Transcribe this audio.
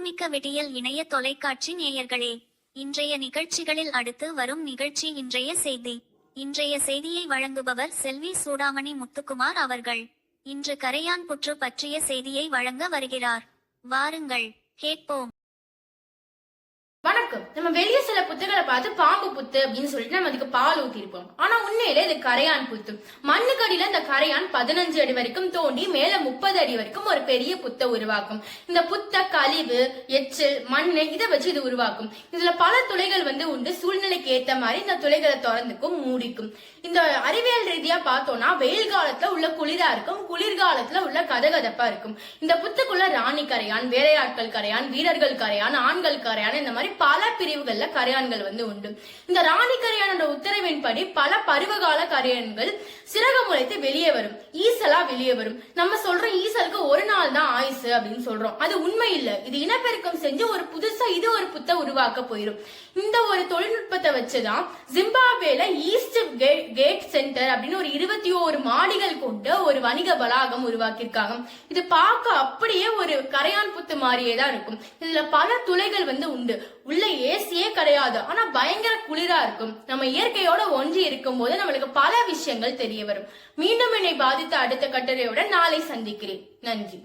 மதிப்புமிக்க விடியல் இணைய தொலைக்காட்சி நேயர்களே இன்றைய நிகழ்ச்சிகளில் அடுத்து வரும் நிகழ்ச்சி இன்றைய செய்தி. இன்றைய செய்தியை வழங்குபவர் செல்வி சூடாமணி முத்துக்குமார் அவர்கள். இன்று கரையான் புற்று பற்றிய செய்தியை வழங்க வருகிறார். வாருங்கள் கேட்போம். வணக்கம். நம்ம வெளியே சில புத்துகளை பார்த்து பாம்பு புத்து அப்படின்னு சொல்லிட்டு நம்ம அதுக்கு பால் ஊத்திருப்போம் ஆனா உண்மையில இது கரையான் புத்து. மண்ணுக்கடியில இந்த கரையான் பதினஞ்சு அடி வரைக்கும் தோண்டி மேல முப்பது அடி வரைக்கும் ஒரு பெரிய புத்தை உருவாக்கும். இந்த புத்த கழிவு எச்சில் மண் இதை வச்சு இது உருவாக்கும். இதுல பல துளைகள் வந்து உண்டு. சூழ்நிலைக்கு ஏத்த மாதிரி இந்த துளைகளை திறந்துக்கும் மூடிக்கும். இந்த அறிவியல் ரீதியா பார்த்தோம்னா வெயில் காலத்துல உள்ள குளிரா இருக்கும் குளிர்காலத்துல உள்ள கதகதப்பா இருக்கும். இந்த புத்துக்குள்ள ராணி கரையான் வேலையாட்கள் கரையான் வீரர்கள் கரையான் ஆண்கள் கரையான் இந்த மாதிரி பல பிரிவுகள்ல கரையான்கள் வந்து உண்டு. இந்த ராணி கரையானோட உத்தரவின்படி பல பருவகால கரையான்கள் சிறகு முளைத்து வெளியே வரும். ஈசலா வெளியே வரும். நம்ம சொல்றோம் ஈசலுக்கு ஒரு நாள் தான் ஆயுசு அப்படின்னு சொல்றோம். அது உண்மை இல்ல. இது இனப்பெருக்கம் செஞ்சு ஒரு புதுசா இது ஒரு புத்த உருவாக்க போயிரும். இந்த ஒரு தொழில்நுட்பத்தை வச்சுதான் ஜிம்பாப்வேல சென்டர் அப்படின்னு ஒரு இருபத்தி ஓரு மாடிகள் கொண்ட ஒரு வணிக வளாகம் உருவாக்கியிருக்காங்க. இது பார்க்க அப்படியே ஒரு கரையான் புத்து மாதிரியே தான் இருக்கும். இதுல பல துளைகள் வந்து உண்டு. உள்ள ஏசியே கிடையாது. ஆனா பயங்கர குளிரா இருக்கும். நம்ம இயற்கையோட ஒன்றி இருக்கும் போது நம்மளுக்கு பல விஷயங்கள் தெரிய வரும். மீண்டும் என்னை பாதித்த அடுத்த கட்டுரையோட நாளை சந்திக்கிறேன். நன்றி.